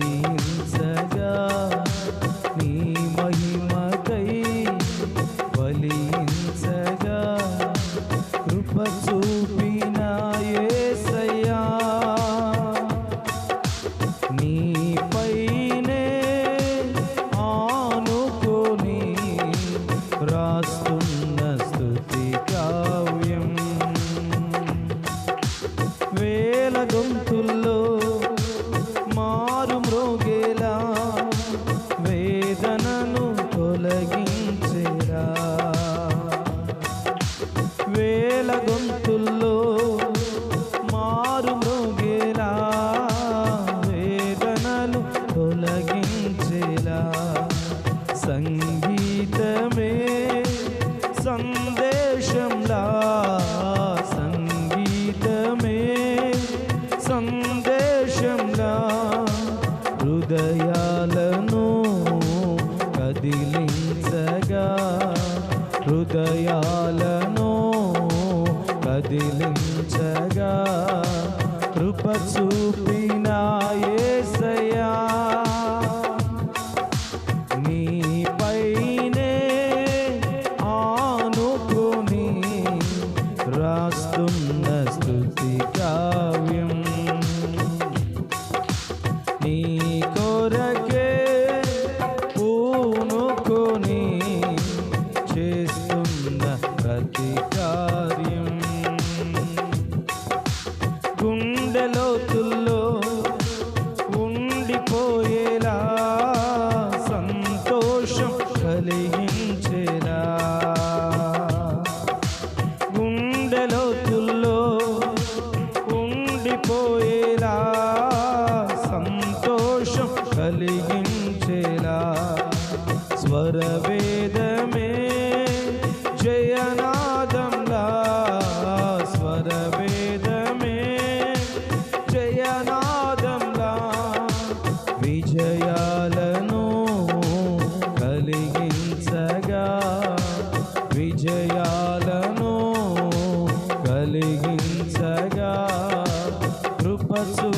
స్మరించగా నీ మహిమకై బలించ కలిగించేలా సంగీతమే సందేశంలా సంగీతమే సందేశంలా హృదయాలను కదిలించగా హృదయా రాస్తున్న స్థుతి కావ్యం. నీ కొరకే పూనుకొని చేస్తున్న ప్రతి కార్యం. గుండెలోతుల్లో స్వరవేదమే జయనాదంలా స్వరవేదమే జయనాదంలా విజయాలను కలిగించగా విజయాలను కలిగించగా కృపచూ